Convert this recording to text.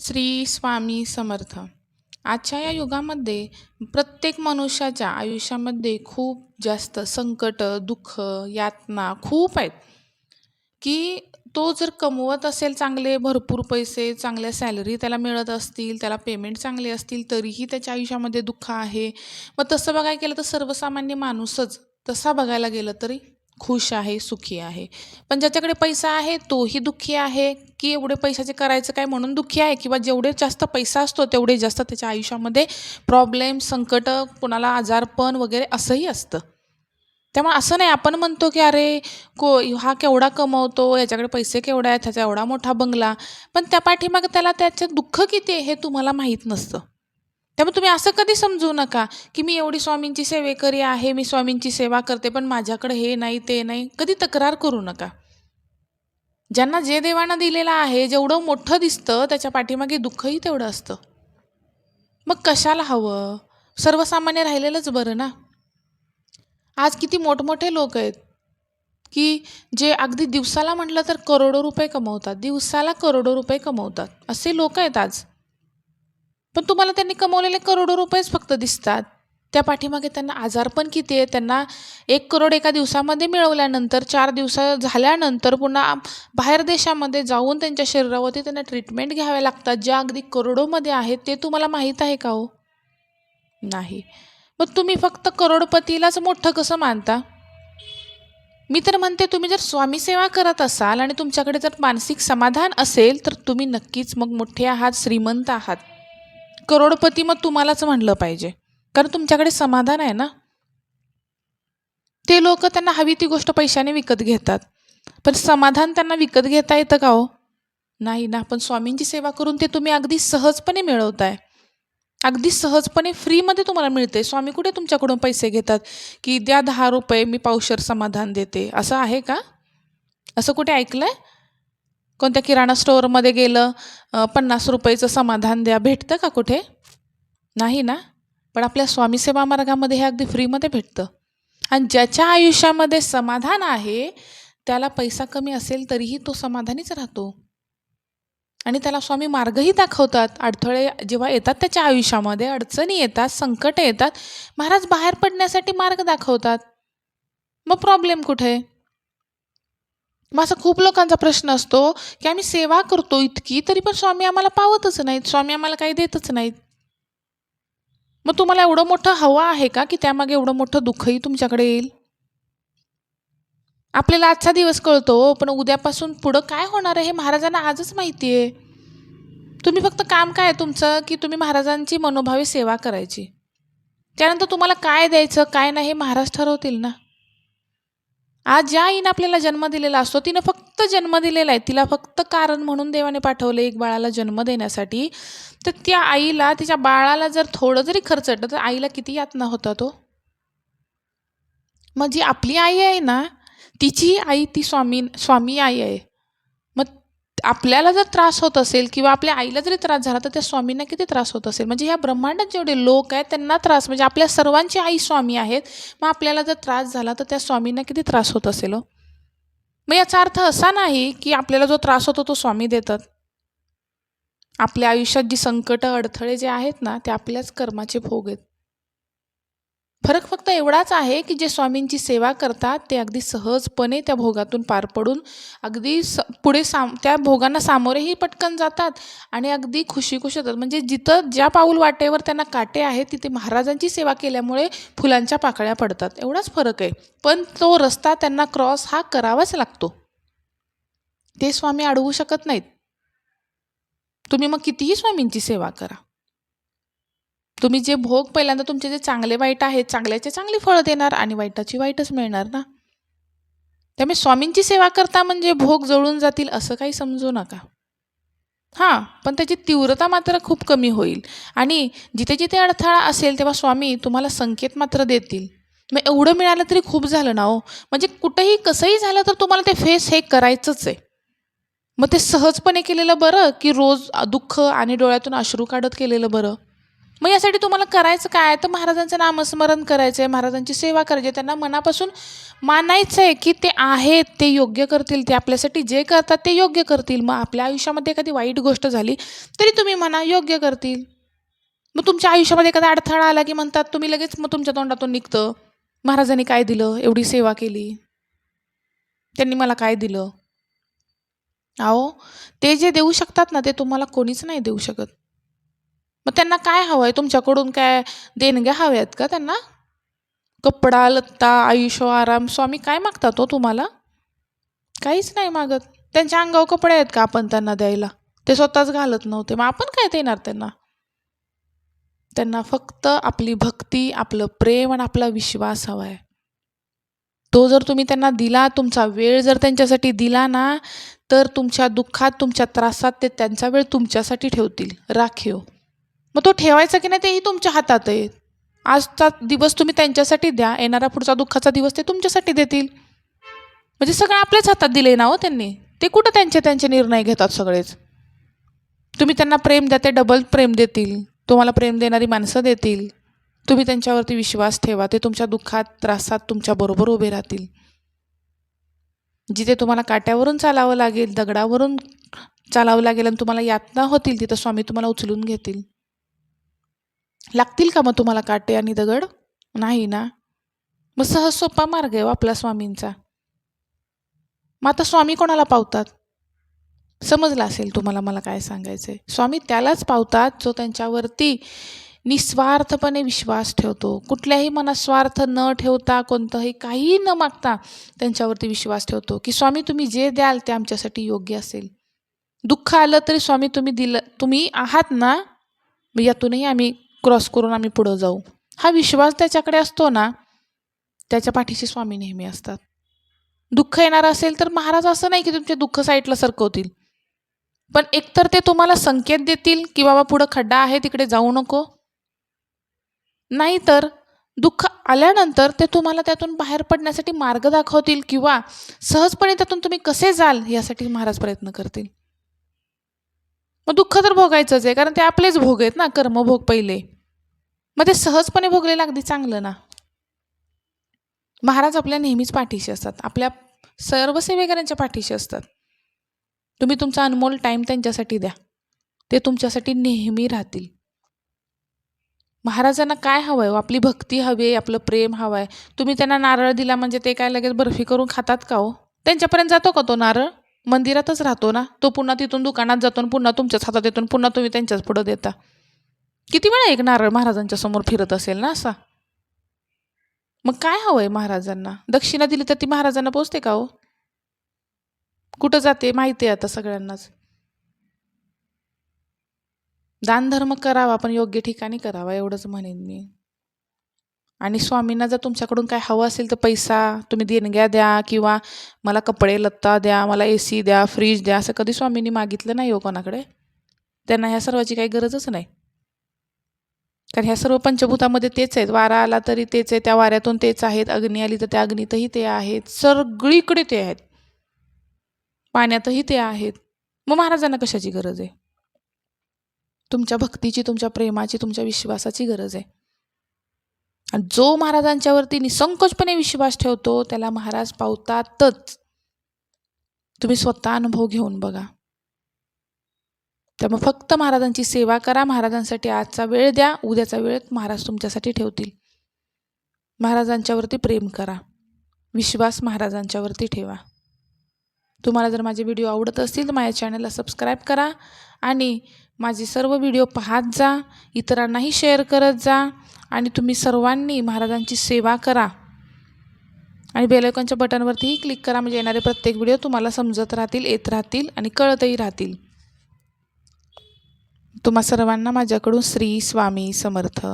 श्री स्वामी समर्थ. आजच्या या युगामध्ये प्रत्येक मनुष्याच्या आयुष्यामध्ये खूप जास्त संकट दुःख यातना खूप आहेत. की तो जर कमवत असेल चांगले भरपूर पैसे चांगल्या सॅलरी त्याला मिळत असतील त्याला पेमेंट चांगले असतील तरीही त्याच्या आयुष्यामध्ये दुःख आहे. मग तसं बघायला गेलं तर सर्वसामान्य माणूसच तसा बघायला गेलं तरी खुश आहे सुखी आहे. पण ज्याच्याकडे पैसा आहे तोही दुःखी आहे. की एवढे पैशाचे करायचं काय म्हणून दुःखी आहे? किंवा जेवढे जास्त पैसा असतो तेवढे जास्त त्याच्या आयुष्यामध्ये प्रॉब्लेम संकट कोणाला आजारपण वगैरे असंही असतं. त्यामुळे असं नाही आपण म्हणतो की अरे को हा केवढा कमवतो याच्याकडे पैसे केवढे आहेत त्याचा एवढा मोठा बंगला. पण त्या पाठीमागे त्याला त्याचे दुःख किती आहे हे तुम्हाला माहीत नसतं. त्यामुळे तुम्ही असं कधी समजू नका की मी एवढी स्वामींची सेवेकरी आहे मी स्वामींची सेवा करते पण माझ्याकडे हे नाही ते नाही. कधी तक्रार करू नका. ज्यांना जे देवानं दिलेलं आहे जेवढं मोठं दिसतं त्याच्या पाठीमागे दुःखही तेवढं असतं. मग कशाला हवं? सर्वसामान्य राहिलेलंच बरं ना? आज किती मोठमोठे लोक आहेत की जे अगदी दिवसाला म्हटलं तर करोडो रुपये कमवतात दिवसाला करोडो रुपये कमवतात. असे लोक आहेत आज. पण तुम्हाला त्यांनी कमवलेले करोडो रुपयेच फक्त दिसतात. त्या पाठीमागे त्यांना आजार पण किती आहे त्यांना एक करोड एका दिवसामध्ये मिळवल्यानंतर चार दिवस झाल्यानंतर पुन्हा बाहेर देशामध्ये जाऊन त्यांच्या शरीरावरती त्यांना ट्रीटमेंट घ्याव्या लागतात. ज्या अगदी करोडोमध्ये आहेत ते तुम्हाला माहीत आहे का हो? नाही. मग तुम्ही फक्त करोडपतीलाच मोठं कसं मानता? मी तर म्हणते तुम्ही जर स्वामी सेवा करत असाल आणि तुमच्याकडे जर मानसिक समाधान असेल तर तुम्ही नक्कीच मग मोठे आहात श्रीमंत आहात. करोडपती मग तुम्हालाच म्हणलं पाहिजे. कारण तुमच्याकडे समाधान आहे ना? ते लोक त्यांना हवी ती गोष्ट पैशाने विकत घेतात. पण समाधान त्यांना विकत घेता येतं का हो? नाही ना. पण स्वामींची सेवा करून ते तुम्ही अगदी सहजपणे मिळवताय. अगदी सहजपणे फ्रीमध्ये तुम्हाला मिळते स्वामी कुठे तुमच्याकडून पैसे घेतात? की द्या दहा रुपये मी पावशर समाधान देते. असं आहे का? असं कुठे ऐकलं आहे कोणत्या किराणा स्टोअरमध्ये गेलं? पन्नास रुपयेचं समाधान द्या. भेटतं का कुठे? नाही ना? पण आपल्या स्वामी सेवा मार्गामध्ये हे अगदी फ्रीमध्ये भेटतं. आणि ज्याच्या आयुष्यामध्ये समाधान आहे त्याला पैसा कमी असेल तरीही तो समाधानीच राहतो. आणि त्याला स्वामी मार्गही दाखवतात. अडथळे जेव्हा येतात त्याच्या आयुष्यामध्ये अडचणी येतात संकटं येतात महाराज बाहेर पडण्यासाठी मार्ग दाखवतात. मग प्रॉब्लेम कुठे? मग असा खूप लोकांचा प्रश्न असतो की आम्ही सेवा करतो इतकी तरी पण स्वामी आम्हाला पावतच नाहीत. स्वामी आम्हाला काही देतच नाहीत. मग तुम्हाला एवढं मोठं हवं आहे का की त्यामागे एवढं मोठं दुःखही तुमच्याकडे येईल? आपल्याला आजचा दिवस कळतो पण उद्यापासून पुढं काय होणार आहे हे महाराजांना आजच माहिती आहे तुम्ही फक्त काम काय आहे तुमचं की तुम्ही महाराजांची मनोभावी सेवा करायची. त्यानंतर तुम्हाला काय द्यायचं काय नाही हे महाराज ठरवतील ना. आज ज्या आईनं आपल्याला जन्म दिलेला असतो तिनं फक्त जन्म दिलेला आहे. तिला फक्त कारण म्हणून देवाने पाठवलं एक बाळाला जन्म देण्यासाठी. तर त्या आईला तिच्या बाळाला जर थोडं जरी खर्चटलं तर आईला किती यातना होता तो? मग जी आपली आई आहे ना तिची आई ती स्वामी स्वामी आई आहे. आपल्याला जर त्रास होत असेल किंवा आपल्या आईला जरी त्रास झाला तर त्या स्वामींना किती त्रास होत असेल? म्हणजे ह्या ब्रह्मांडात जेवढे लोक आहेत त्यांना त्रास म्हणजे आपल्या सर्वांची आई स्वामी आहेत. मग आपल्याला जर त्रास झाला तर त्या स्वामींना किती त्रास होत असेल हो? मग याचा अर्थ असा नाही की आपल्याला जो त्रास होतो तो स्वामी देतात. आपल्या आयुष्यात जी संकट अडथळे जे आहेत ना ते आपल्याच कर्माचे भोग आहेत. फरक फक्त एवढाच आहे की जे स्वामींची सेवा करतात ते अगदी सहजपणे त्या भोगातून पार पडून अगदी स पुढे साम त्या भोगांना सामोरेही पटकन जातात आणि अगदी खुशी खुश होतात. म्हणजे जिथं ज्या पाऊल वाटेवर त्यांना काटे आहेत तिथे महाराजांची सेवा केल्यामुळे फुलांच्या पाकळ्या पडतात. एवढाच फरक आहे. पण तो रस्ता त्यांना क्रॉस हा करावाच लागतो. ते स्वामी अडवू शकत नाहीत. तुम्ही मग कितीही स्वामींची सेवा करा. तुम्ही जे भोग पहिल्यांदा तुमचे जे चांगले वाईट आहेत चांगल्याचे चांगली फळं देणार आणि वाईटाची वाईटच मिळणार ना? त्यामुळे स्वामींची सेवा करता म्हणजे भोग जळून जातील असं काही समजू नका. हां पण त्याची तीव्रता मात्र खूप कमी होईल. आणि जिथे जिथे अडथळा असेल तेव्हा स्वामी तुम्हाला संकेत मात्र देतील. मग एवढं मिळालं तरी खूप झालं ना हो. म्हणजे कुठंही कसंही झालं तर तुम्हाला ते फेस हे करायचंच आहे. मग ते सहजपणे केलेलं बरं की रोज दुःख आणि डोळ्यातून अश्रू काढत केलेलं बरं? मग यासाठी तुम्हाला करायचं काय तर महाराजांचं नामस्मरण करायचं आहे महाराजांची सेवा करायची. आहे त्यांना मनापासून मानायचं आहे की ते आहेत ते योग्य करतील ते आपल्यासाठी जे करतात ते योग्य करतील. मग आपल्या आयुष्यामध्ये एखादी वाईट गोष्ट झाली तरी तुम्ही म्हणा योग्य करतील. मग तुमच्या आयुष्यामध्ये एखादा अडथळा आला की म्हणतात तुम्ही लगेच मग तुमच्या तोंडातून निघतं. महाराजांनी काय दिलं? एवढी सेवा केली. त्यांनी मला काय दिलं? अहो ते जे देऊ शकतात ना ते तुम्हाला कोणीच नाही देऊ शकत. मग त्यांना काय हवं आहे तुमच्याकडून काय देणग्या हव्या आहेत का त्यांना? कपडा लत्ता आयुष्य आराम स्वामी काय मागतात हो तुम्हाला? काहीच नाही मागत. त्यांच्या अंगावर कपडे आहेत का आपण त्यांना द्यायला? ते स्वतःच घालत नव्हते. मग आपण काय देणार त्यांना? त्यांना फक्त आपली भक्ती आपलं प्रेम आणि आपला विश्वास हवा आहे तो जर तुम्ही त्यांना दिला तुमचा वेळ जर त्यांच्यासाठी दिला ना तर तुमच्या दुःखात तुमच्या त्रासात ते त्यांचा वेळ तुमच्यासाठी ठेवतील. राखीव हो. मग तो ठेवायचा की नाही तेही तुमच्या हातात आहे आजचा दिवस तुम्ही त्यांच्यासाठी द्या येणारा पुढचा दुःखाचा दिवस ते तुमच्यासाठी देतील. म्हणजे सगळं आपल्याच हातात दिले ना हो त्यांनी. ते कुठं त्यांचे त्यांचे निर्णय घेतात सगळेच? तुम्ही त्यांना प्रेम द्या ते डबल प्रेम देतील. तुम्हाला प्रेम देणारी माणसं देतील. तुम्ही त्यांच्यावरती विश्वास ठेवा ते तुमच्या दुःखात त्रासात तुमच्याबरोबर उभे राहतील. जिथे तुम्हाला काट्यावरून चालावं लागेल दगडावरून चालावं लागेल आणि तुम्हाला यातना होतील तिथं स्वामी तुम्हाला उचलून घेतील. लागतील का मग तुम्हाला काटे आणि दगड? नाही ना. मग सहज सोपा मार्ग आहे हो आपला स्वामींचा. मग आता स्वामी कोणाला पावतात? समजलं असेल तुम्हाला मला काय सांगायचं आहे स्वामी त्यालाच पावतात जो त्यांच्यावरती निस्वार्थपणे विश्वास ठेवतो. कुठल्याही मनात स्वार्थ न ठेवता कोणतंही काही न मागता त्यांच्यावरती विश्वास ठेवतो की स्वामी तुम्ही जे द्याल ते आमच्यासाठी योग्य असेल. दुःख आलं तरी स्वामी तुम्ही दिलं तुम्ही आहात ना? मग यातूनही आम्ही क्रॉस करून आम्ही पुढं जाऊ. हा विश्वास त्याच्याकडे असतो ना त्याच्या पाठीशी स्वामी नेहमी असतात. दुःख येणार असेल तर महाराज असं नाही की तुमचे दुःख साईडला सरकवतील. पण एकतर ते तुम्हाला संकेत देतील की बाबा पुढं खड्डा आहे तिकडे जाऊ नको. नाहीतर दुःख आल्यानंतर ते तुम्हाला त्यातून बाहेर पडण्यासाठी मार्ग दाखवतील किंवा सहजपणे त्यातून तुम्ही कसे जाल यासाठी महाराज प्रयत्न करतील. मग दुःख तर भोगायचंच आहे कारण ते आपलेच भोग आहेत ना कर्मभोग पहिले. मग ते सहजपणे भोगलेलं अगदी चांगलं ना. महाराज आपल्या नेहमीच पाठीशी असतात आपल्या सर्व सेवेकऱ्यांच्या पाठीशी असतात. तुम्ही तुमचा अनमोल टाईम त्यांच्यासाठी द्या ते तुमच्यासाठी नेहमी राहतील. महाराजांना काय हवं आहे हो? आपली भक्ती हवी आहे आपलं प्रेम हवं आहे तुम्ही त्यांना नारळ दिला म्हणजे ते काय लगेच बर्फी करून खातात का हो? त्यांच्यापर्यंत जातो का तो नारळ? मंदिरातच राहतो ना तो पुन्हा तिथून दुकानात जातो आणि पुन्हा तुमच्याच हातात येतो पुन्हा तुम्ही त्यांच्याच पुढं देता. किती वेळा एक नारळ महाराजांच्या समोर फिरत असेल ना असा? मग काय हवं आहे महाराजांना? दक्षिणा दिली तर ती महाराजांना पोचते का हो? कुठं जाते? माहिती आहे आता सगळ्यांनाच. दानधर्म करावा पण योग्य ठिकाणी करावा एवढंच म्हणेन मी. आणि स्वामींना जर तुमच्याकडून काय हवं असेल तर पैसा तुम्ही देणग्या द्या किंवा मला कपडे लत्ता द्या मला ए सी द्या फ्रीज द्या असं कधी स्वामींनी मागितलं नाही हो कोणाकडे? त्यांना ह्या सर्वाची काही गरजच नाही. कारण ह्या सर्व पंचभूतामध्ये तेच आहेत. वारा आला तरी तेच आहे त्या वाऱ्यातून तेच आहेत अग्नी आली तर त्या अग्नीतही ते आहेत. सगळीकडे ते आहेत. पाण्यातही ते आहेत. मग महाराजांना कशाची गरज आहे? तुमच्या भक्तीची तुमच्या प्रेमाची तुमच्या विश्वासाची गरज आहे. जो महाराजांच्यावरती निसंकोचपणे विश्वास ठेवतो त्याला महाराज पावतातच. तुम्ही स्वतः अनुभव घेऊन बघा. त्यामुळे फक्त महाराजांची सेवा करा महाराजांसाठी आजचा वेळ द्या उद्याचा वेळ महाराज तुमच्यासाठी ठेवतील. महाराजांच्यावरती प्रेम करा. विश्वास महाराजांच्यावरती ठेवा. तुम्हाला जर माझे व्हिडिओ आवडत असतील तर माझ्या चॅनलला सबस्क्राईब करा आणि माझे सर्व व्हिडिओ पाहत जा इतरांनाही शेअर करत जा. आणि तुम्ही सर्वांनी महाराजांची सेवा करा. आणि बेलायकॉनच्या बटनवरतीही क्लिक करा. म्हणजे येणारे प्रत्येक व्हिडिओ तुम्हाला समजत राहतील येत राहतील आणि कळतही राहतील. तुम्हा सर्वांना माझ्याकडून श्री स्वामी समर्थ.